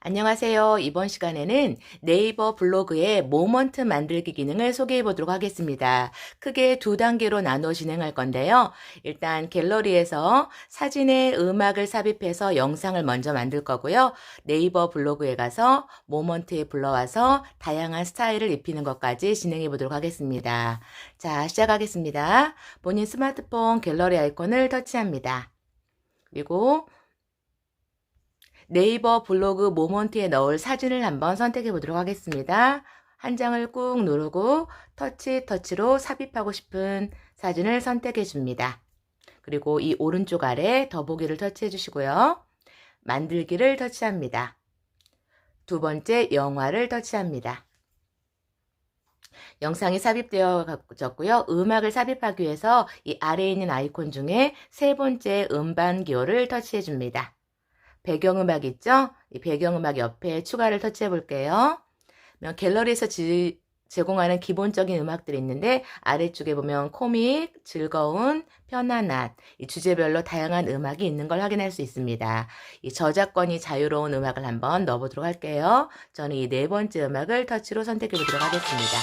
안녕하세요. 이번 시간에는 네이버 블로그의 모먼트 만들기 기능을 소개해 보도록 하겠습니다. 크게 두 단계로 나눠 진행할 건데요. 일단 갤러리에서 사진에 음악을 삽입해서 영상을 먼저 만들 거고요. 네이버 블로그에 가서 모먼트에 불러와서 다양한 스타일을 입히는 것까지 진행해 보도록 하겠습니다. 자, 시작하겠습니다. 본인 스마트폰 갤러리 아이콘을 터치합니다. 그리고 네이버 블로그 모먼트에 넣을 사진을 한번 선택해 보도록 하겠습니다. 한 장을 꾹 누르고 터치 터치로 삽입하고 싶은 사진을 선택해 줍니다. 그리고 이 오른쪽 아래 더보기를 터치해 주시고요. 만들기를 터치합니다. 두 번째 영화를 터치합니다. 영상이 삽입되어졌고요. 음악을 삽입하기 위해서 이 아래에 있는 아이콘 중에 세 번째 음반 기호를 터치해 줍니다. 배경음악 있죠? 이 배경음악 옆에 추가를 터치해 볼게요. 갤러리에서 지, 제공하는 기본적인 음악들이 있는데 아래쪽에 보면 코믹, 즐거운, 편안한 이 주제별로 다양한 음악이 있는 걸 확인할 수 있습니다. 이 저작권이 자유로운 음악을 한번 넣어보도록 할게요. 저는 이 네 번째 음악을 터치로 선택해 보도록 하겠습니다.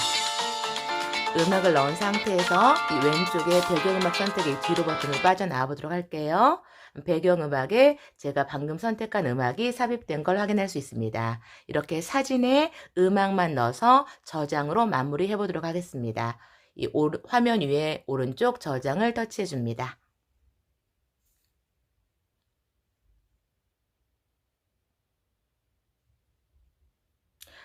음악을 넣은 상태에서 이 왼쪽에 배경음악 선택의 뒤로 버튼을 빠져나와 보도록 할게요. 배경음악에 제가 방금 선택한 음악이 삽입된 걸 확인할 수 있습니다. 이렇게 사진에 음악만 넣어서 저장으로 마무리 해 보도록 하겠습니다. 이 오, 화면 위에 오른쪽 저장을 터치해 줍니다.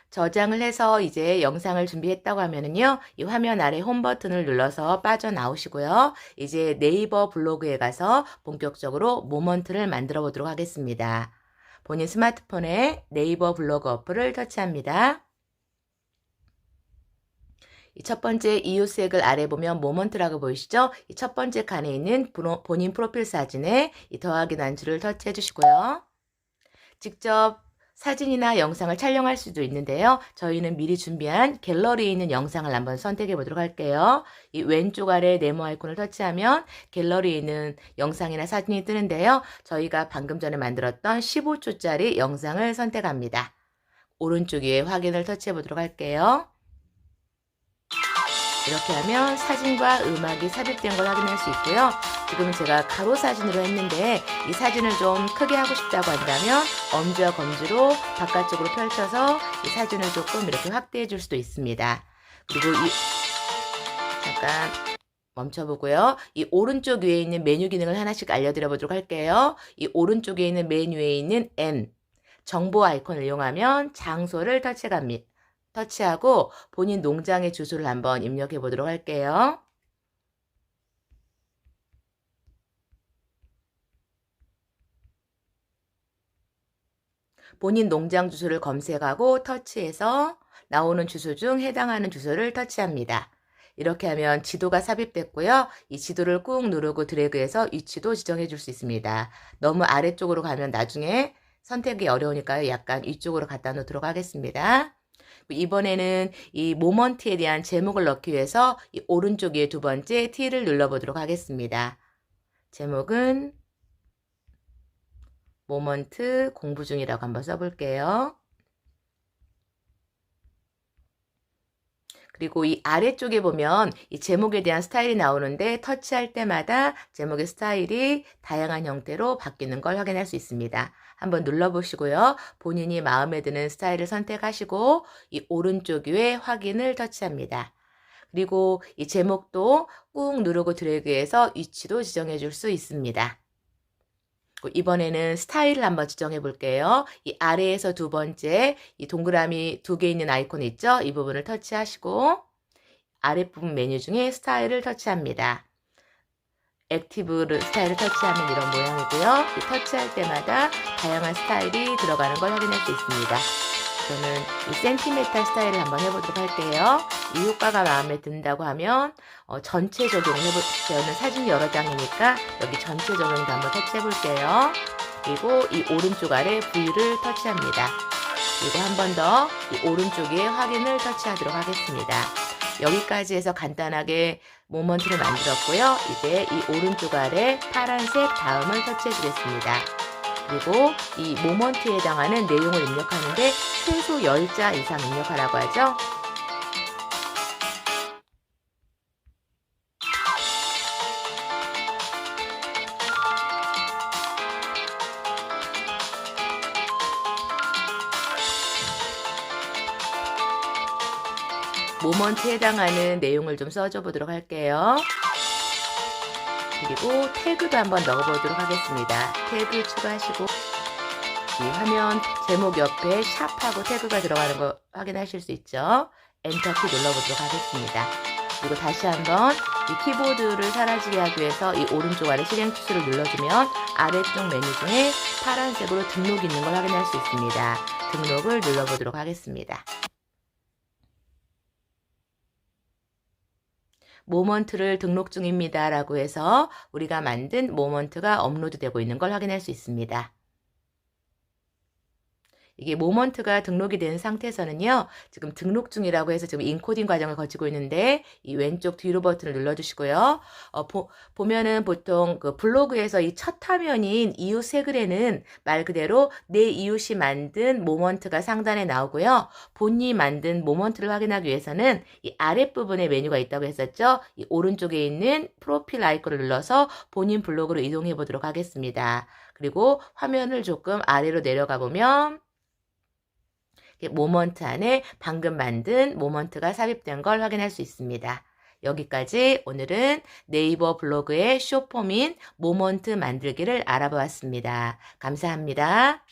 저장을 해서 이제 영상을 준비했다고 하면은요, 이 화면 아래 홈 버튼을 눌러서 빠져나오시고요. 이제 네이버 블로그에 가서 본격적으로 모먼트를 만들어 보도록 하겠습니다. 본인 스마트폰에 네이버 블로그 어플을 터치합니다. 첫 번째 이웃색을 아래 보면 모먼트라고 보이시죠? 첫 번째 칸에 있는 본인 프로필 사진에 더하기 단추를 터치해 주시고요. 직접 사진이나 영상을 촬영할 수도 있는데요. 저희는 미리 준비한 갤러리에 있는 영상을 한번 선택해 보도록 할게요. 이 왼쪽 아래 네모 아이콘을 터치하면 갤러리에 있는 영상이나 사진이 뜨는데요. 저희가 방금 전에 만들었던 15초짜리 영상을 선택합니다. 오른쪽 위에 확인을 터치해 보도록 할게요. 이렇게 하면 사진과 음악이 삽입된 걸 확인할 수 있고요. 지금은 제가 가로 사진으로 했는데 이 사진을 좀 크게 하고 싶다고 한다면 엄지와 검지로 바깥쪽으로 펼쳐서 이 사진을 조금 이렇게 확대해 줄 수도 있습니다. 그리고 이 잠깐 멈춰보고요. 이 오른쪽 위에 있는 메뉴 기능을 하나씩 알려드려 보도록 할게요. 이 오른쪽에 있는 메뉴에 있는 N 정보 아이콘을 이용하면 장소를 터치합니다. 터치하고 본인 농장의 주소를 한번 입력해 보도록 할게요. 본인 농장 주소를 검색하고 터치해서 나오는 주소 중 해당하는 주소를 터치합니다. 이렇게 하면 지도가 삽입됐고요. 이 지도를 꾹 누르고 드래그해서 위치도 지정해 줄 수 있습니다. 너무 아래쪽으로 가면 나중에 선택이 어려우니까요. 약간 위쪽으로 갖다 놓도록 하겠습니다. 이번에는 이 모먼트에 대한 제목을 넣기 위해서 이 오른쪽 위에 두 번째 T를 눌러보도록 하겠습니다. 제목은 모먼트 공부 중이라고 한번 써볼게요. 그리고 이 아래쪽에 보면 이 제목에 대한 스타일이 나오는데 터치할 때마다 제목의 스타일이 다양한 형태로 바뀌는 걸 확인할 수 있습니다. 한번 눌러보시고요. 본인이 마음에 드는 스타일을 선택하시고 이 오른쪽 위에 확인을 터치합니다. 그리고 이 제목도 꾹 누르고 드래그해서 위치도 지정해 줄 수 있습니다. 이번에는 스타일을 한번 지정해 볼게요. 이 아래에서 두 번째 이 동그라미 두 개 있는 아이콘 있죠? 이 부분을 터치하시고 아랫부분 메뉴 중에 스타일을 터치합니다. 액티브 스타일을 터치하면 이런 모양이고요. 이 터치할 때마다 다양한 스타일이 들어가는 걸 확인할 수 있습니다. 저는 이 센티메탈 스타일을 한번 해보도록 할게요. 이 효과가 마음에 든다고 하면 어, 전체 적용을 해볼 저는 사진이 여러 장이니까 여기 전체 적용도 한번 터치해 볼게요. 그리고 이 오른쪽 아래 V를 터치합니다. 그리고 한 번 더 이 오른쪽 에 확인을 터치하도록 하겠습니다. 여기까지 해서 간단하게 모먼트를 만들었고요. 이제 이 오른쪽 아래 파란색 다음을 터치해 주겠습니다. 그리고 이 모먼트에 해당하는 내용을 입력하는데 최소 10자 이상 입력하라고 하죠. 모먼트에 해당하는 내용을 좀 써줘 보도록 할게요. 그리고 태그도 한번 넣어보도록 하겠습니다. 태그 추가하시고 이 화면 제목 옆에 샵하고 태그가 들어가는 거 확인하실 수 있죠. 엔터키 눌러보도록 하겠습니다. 그리고 다시 한번 이 키보드를 사라지게 하기 위해서 이 오른쪽 아래 실행 추수를 눌러주면 아래쪽 메뉴 중에 파란색으로 등록이 있는 걸 확인할 수 있습니다. 등록을 눌러보도록 하겠습니다. 모먼트를 등록 중입니다. 라고 해서 우리가 만든 모먼트가 업로드 되고 있는 걸 확인할 수 있습니다. 이게 모먼트가 등록이 된 상태에서는요, 지금 등록 중이라고 해서 지금 인코딩 과정을 거치고 있는데, 이 왼쪽 뒤로 버튼을 눌러주시고요. 어, 보, 보면은 보통 그 블로그에서 이 첫 화면인 이웃 새 글에는 말 그대로 내 이웃이 만든 모먼트가 상단에 나오고요. 본인이 만든 모먼트를 확인하기 위해서는 이 아랫부분에 메뉴가 있다고 했었죠. 이 오른쪽에 있는 프로필 아이콘을 눌러서 본인 블로그로 이동해 보도록 하겠습니다. 그리고 화면을 조금 아래로 내려가 보면 모먼트 안에 방금 만든 모먼트가 삽입된 걸 확인할 수 있습니다. 여기까지 오늘은 네이버 블로그의 쇼폼인 모먼트 만들기를 알아보았습니다. 감사합니다.